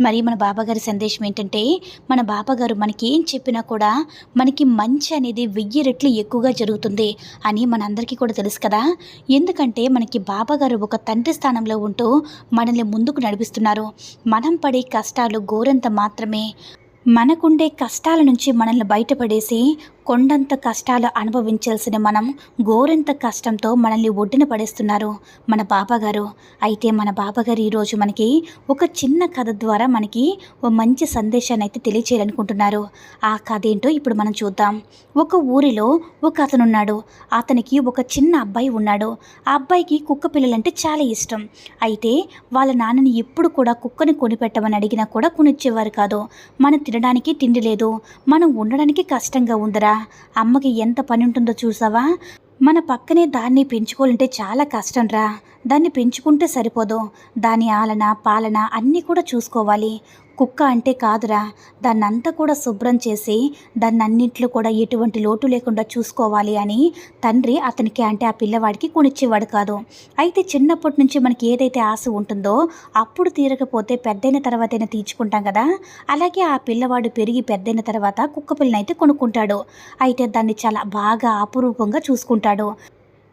మరి మన బాబాగారి సందేశం ఏంటంటే మన బాబాగారు మనకి ఏం చెప్పినా కూడా మనకి మంచి అనేది వెయ్యి రెట్లు ఎక్కువగా జరుగుతుంది అని మనందరికీ కూడా తెలుసు కదా. ఎందుకంటే మనకి బాబాగారు ఒక తండ్రి స్థానంలో ఉంటూ మనల్ని ముందుకు నడిపిస్తున్నారు. మనం పడే కష్టాలు ఘోరంత మాత్రమే. మనకుండే కష్టాల నుంచి మనల్ని బయటపడేసి కొండంత కష్టాలు అనుభవించాల్సిన మనం గోరంత కష్టంతో మనల్ని ఒడ్డున పడేస్తున్నారు మన బాబాగారు. అయితే మన బాబాగారు ఈరోజు మనకి ఒక చిన్న కథ ద్వారా మనకి ఓ మంచి సందేశాన్ని అయితే తెలియచేయాలనుకుంటున్నారు. ఆ కథ ఏంటో ఇప్పుడు మనం చూద్దాం. ఒక ఊరిలో ఒక అతనున్నాడు. అతనికి ఒక చిన్న అబ్బాయి ఉన్నాడు. ఆ అబ్బాయికి కుక్క పిల్లలంటే చాలా ఇష్టం. అయితే వాళ్ళ నాన్నని ఎప్పుడు కూడా కుక్కని కొనిపెట్టమని అడిగినా కూడా కొనిచ్చేవారు కాదు. మనం తినడానికి తిండి లేదు. మనం ఉండడానికి కష్టంగా ఉందరా. అమ్మకి ఎంత పని ఉంటుందో చూసావా? మన పక్కనే దాన్ని పెంచుకోవాలంటే చాలా కష్టం రా దాన్ని పెంచుకుంటే సరిపోదు. దాని ఆలన పాలన అన్నీ కూడా చూసుకోవాలి. కుక్క అంటే కాదురా. దాన్నంతా కూడా శుభ్రం చేసి దాన్నన్నింటిలో కూడా ఎటువంటి లోటు లేకుండా చూసుకోవాలి అని తండ్రి అతనికి అంటే ఆ పిల్లవాడికి కొనిచ్చేవాడు కాదు. అయితే చిన్నప్పటి నుంచి మనకి ఏదైతే ఆశ ఉంటుందో అప్పుడు తీరకపోతే పెద్దయిన తర్వాతైనా తీర్చుకుంటాం కదా. అలాగే ఆ పిల్లవాడు పెరిగి పెద్దయిన తర్వాత కుక్క పిల్లనైతే కొనుక్కుంటాడు. అయితే దాన్ని చాలా బాగా అపురూపంగా చూసుకుంటాడు.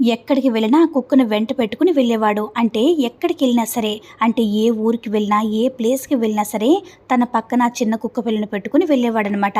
ఎక్కడికి వెళ్ళినా ఆ కుక్కను వెంట పెట్టుకుని వెళ్ళేవాడు. అంటే ఎక్కడికి వెళ్ళినా సరే అంటే ఏ ఊరికి వెళ్ళినా ఏ ప్లేస్కి వెళ్ళినా సరే తన పక్కన చిన్న కుక్క పిల్లను పెట్టుకుని వెళ్ళేవాడనమాట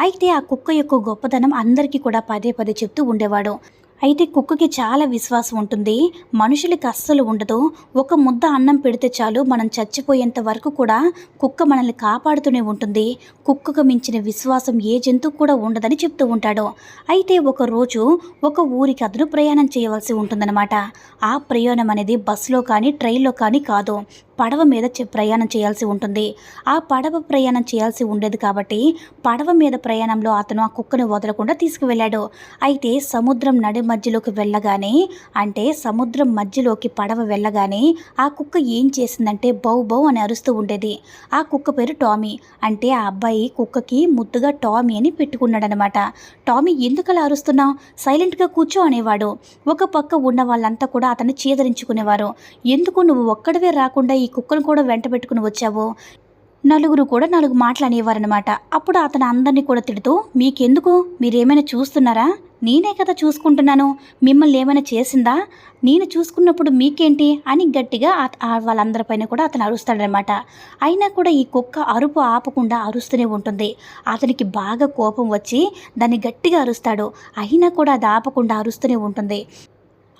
అయితే ఆ కుక్క యొక్క గొప్పతనం అందరికీ కూడా పదే పదే చెప్తూ ఉండేవాడు. అయితే కుక్కకి చాలా విశ్వాసం ఉంటుంది. మనుషులకి అస్సలు ఉండదు. ఒక ముద్ద అన్నం పెడితే చాలు మనం చచ్చిపోయేంత వరకు కూడా కుక్క మనల్ని కాపాడుతూనే ఉంటుంది. కుక్కకు మించిన విశ్వాసం ఏ జంతువు కూడా ఉండదని చెప్తూ ఉంటాడు. అయితే ఒక రోజు ఒక ఊరికి అతను ప్రయాణం చేయవలసి ఉంటుందన్నమాట. ఆ ప్రయాణం అనేది బస్సులో కానీ ట్రైన్లో కానీ కాదు. పడవ మీద చె- ప్రయాణం చేయాల్సి ఉంటుంది. ఆ పడవ ప్రయాణం చేయాల్సి ఉండేది కాబట్టి పడవ మీద ప్రయాణంలో అతను ఆ కుక్కను వదలకుండా తీసుకువెళ్ళాడు. అయితే సముద్రం నడి మధ్యలోకి వెళ్ళగానే అంటే సముద్రం మధ్యలోకి పడవ వెళ్ళగానే ఆ కుక్క ఏం చేసిందంటే బౌ బౌ అని అరుస్తూ ఉండేది. ఆ కుక్క పేరు టామీ. అంటే ఆ అబ్బాయి కుక్కకి ముద్దుగా టామీ అని పెట్టుకున్నాడనమాట. టామీ ఎందుకు అలా అరుస్తున్నావు? సైలెంట్గా కూర్చో అనేవాడు. ఒక పక్క ఉన్న వాళ్ళంతా కూడా అతను చీదరించుకునేవారు. ఎందుకు నువ్వు ఒక్కడవే రాకుండా ఈ కుక్కను కూడా వెంట పెట్టుకుని వచ్చావు? నలుగురు కూడా నాలుగు మాటలు అనేవారనమాట అప్పుడు అతను అందరినీ కూడా తిడుతూ మీకెందుకు? మీరేమైనా చూస్తున్నారా? నేనే కదా చూసుకుంటున్నాను. మిమ్మల్ని ఏమైనా చేసిందా? నేను చూసుకున్నప్పుడు మీకేంటి? అని గట్టిగా వాళ్ళందరిపైన కూడా అతను అరుస్తాడనమాట అయినా కూడా ఈ కుక్క అరుపు ఆపకుండా అరుస్తూనే ఉంటుంది. అతనికి బాగా కోపం వచ్చి దాన్ని గట్టిగా అరుస్తాడు. అయినా కూడా అది ఆపకుండా అరుస్తూనే ఉంటుంది.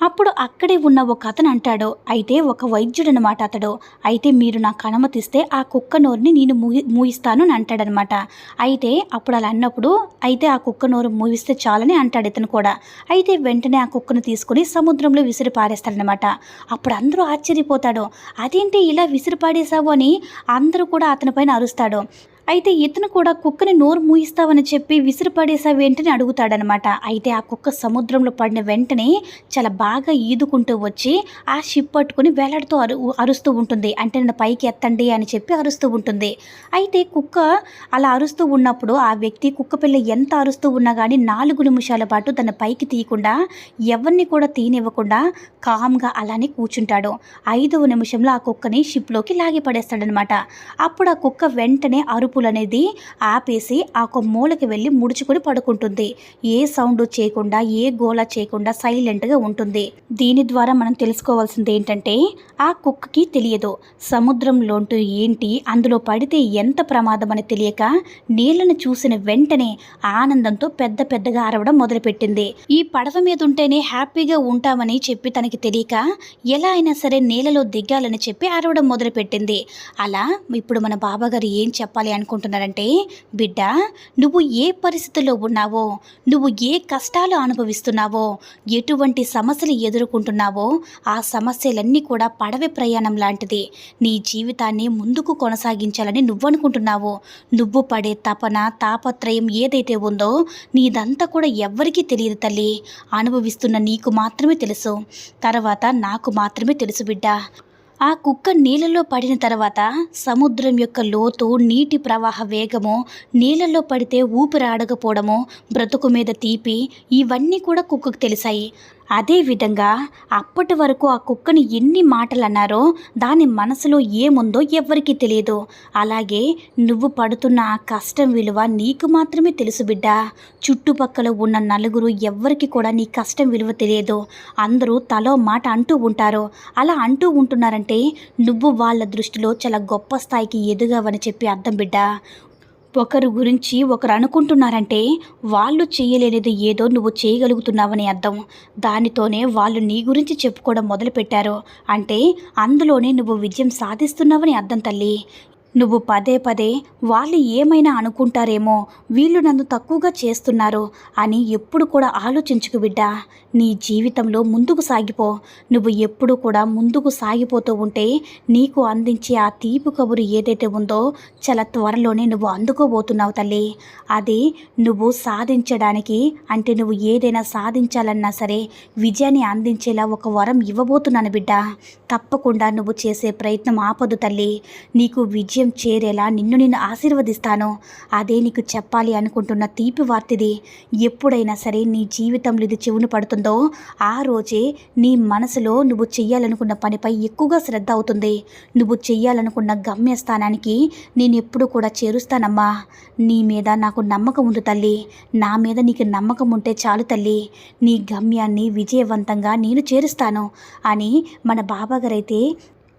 అప్పుడు అక్కడే ఉన్న ఒక అతను అంటాడు. అయితే ఒక వైద్యుడు అనమాట అతడు. అయితే మీరు నాకు అనుమతిస్తే ఆ కుక్క నోరుని నేను మూయి మూయిస్తాను అని అంటాడనమాట అయితే అప్పుడు అలా అన్నప్పుడు అయితే ఆ కుక్క నోరు మూయిస్తే చాలని అంటాడు ఇతను కూడా. అయితే వెంటనే ఆ కుక్కను తీసుకుని సముద్రంలో విసిరి పారేస్తాడనమాట అప్పుడు అందరూ ఆశ్చర్యపోతాడు అదేంటి ఇలా విసిరి పాడేశావు అని అందరూ కూడా అతని పైన అరుస్తాడు అయితే ఇతను కూడా కుక్కని నోరు మూయిస్తావని చెప్పి విసిరిపడేసావేంటని అడుగుతాడనమాట. అయితే ఆ కుక్క సముద్రంలో పడిన వెంటనే చాలా బాగా ఈదుకుంటూ వచ్చి ఆ షిప్ పట్టుకుని వేలాడుతూ అరు అరుస్తూ ఉంటుంది. అంటే నన్ను పైకి ఎత్తండి అని చెప్పి అరుస్తూ ఉంటుంది. అయితే కుక్క అలా అరుస్తూ ఉన్నప్పుడు ఆ వ్యక్తి కుక్క పిల్ల ఎంత అరుస్తూ ఉన్నా కానీ నాలుగు నిమిషాల పాటు తన పైకి తీయకుండా ఎవరిని కూడా తీనివ్వకుండా కామ్గా అలానే కూర్చుంటాడు. ఐదవ నిమిషంలో ఆ కుక్కని షిప్లోకి లాగి పడేస్తాడనమాట. అప్పుడు ఆ కుక్క వెంటనే అరుపు అరుపులు అనేది ఆపేసి ఆ ఒక మూలకి వెళ్ళి ముడుచుకొని పడుకుంటుంది. ఏ సౌండ్ చేయకుండా ఏ గోల చేయకుండా సైలెంట్గా ఉంటుంది. దీని ద్వారా మనం తెలుసుకోవాల్సింది ఏంటంటే ఆ కుక్కకి తెలియదు సముద్రంలోంటూ ఏంటి అందులో పడితే ఎంత ప్రమాదం అని తెలియక నీళ్ళను చూసిన వెంటనే ఆనందంతో పెద్ద పెద్దగా అరవడం మొదలుపెట్టింది. ఈ పడవ మీద ఉంటేనే హ్యాపీగా ఉంటామని చెప్పి తనకి తెలియక ఎలా అయినా సరే నీళ్ళలో దిగాలని చెప్పి అరవడం మొదలుపెట్టింది. అలా ఇప్పుడు మన బాబాగారు ఏం చెప్పాలి అనుకుంటున్నారంటే బిడ్డ నువ్వు ఏ పరిస్థితుల్లో ఉన్నావో నువ్వు ఏ కష్టాలు అనుభవిస్తున్నావో ఎటువంటి సమస్యలు ఎదుర్కొంటున్నావో ఆ సమస్యలన్నీ కూడా పడవ ప్రయాణం లాంటిది. నీ జీవితాన్ని ముందుకు కొనసాగించాలని నువ్వు అనుకుంటున్నావో నువ్వు పడే తపన తాపత్రయం ఏదైతే ఉందో నీదంతా కూడా ఎవ్వరికీ తెలియదు తల్లి. అనుభవిస్తున్న నీకు మాత్రమే తెలుసు. తర్వాత నాకు మాత్రమే తెలుసు బిడ్డ. ఆ కుక్క నీళ్ళలో పడిన తర్వాత సముద్రం యొక్క లోతు నీటి ప్రవాహ వేగము నీళ్ళలో పడితే ఊపిరాడకపోవడమో బ్రతుకు మీద తీపి ఇవన్నీ కూడా కుక్కకు తెలిసాయి. అదేవిధంగా అప్పటి వరకు ఆ కుక్కని ఎన్ని మాటలు అన్నారో దాని మనసులో ఏముందో ఎవ్వరికీ తెలియదు. అలాగే నువ్వు పడుతున్న ఆ కష్టం విలువ నీకు మాత్రమే తెలుసు బిడ్డ. చుట్టుపక్కల ఉన్న నలుగురు ఎవ్వరికి కూడా నీ కష్టం విలువ తెలియదు. అందరూ తలో మాట అంటూ ఉంటారు. అలా అంటూ ఉంటున్నారంటే నువ్వు వాళ్ళ దృష్టిలో చాలా గొప్ప స్థాయికి ఎదుగావని చెప్పి అర్థం బిడ్డ. ఒకరు గురించి ఒకరు అనుకుంటున్నారంటే వాళ్ళు చేయలేనిది ఏదో నువ్వు చేయగలుగుతున్నావని అర్థం. దానితోనే వాళ్ళు నీ గురించి చెప్పుకోవడం మొదలుపెట్టారు. అంటే అందులోనే నువ్వు విజయం సాధిస్తున్నావని అర్థం తల్లి. నువ్వు పదే పదే వాళ్ళు ఏమైనా అనుకుంటారేమో వీళ్ళు నన్ను తక్కువగా చేస్తున్నారు అని ఎప్పుడు కూడా ఆలోచించుకు బిడ్డా. నీ జీవితంలో ముందుకు సాగిపో. నువ్వు ఎప్పుడు కూడా ముందుకు సాగిపోతూ ఉంటే నీకు అందించే ఆ తీపి కబురు ఏదైతే ఉందో చాలా త్వరలోనే నువ్వు అందుకోబోతున్నావు తల్లి. అది నువ్వు సాధించడానికి అంటే నువ్వు ఏదైనా సాధించాలన్నా సరే విజయాన్ని అందించేలా ఒక వరం ఇవ్వబోతున్నాను బిడ్డ. తప్పకుండా నువ్వు చేసే ప్రయత్నం ఆపదు తల్లి. నీకు విజయం చేరేలా నిన్ను నేను ఆశీర్వదిస్తాను. అదే నీకు చెప్పాలి అనుకుంటున్న తీపి వార్తిది. ఎప్పుడైనా సరే నీ జీవితంలో ఇది చెవును పడుతుందో ఆ రోజే నీ మనసులో నువ్వు చెయ్యాలనుకున్న పనిపై ఎక్కువగా శ్రద్ధ అవుతుంది. నువ్వు చెయ్యాలనుకున్న గమ్యస్థానానికి నేను ఎప్పుడు కూడా చేరుస్తానమ్మా. నీ మీద నాకు నమ్మకం ఉంది తల్లి. నా మీద నీకు నమ్మకం ఉంటే చాలు తల్లి. నీ గమ్యాన్ని విజయవంతంగా నేను చేరుస్తాను అని మన బాబాగారైతే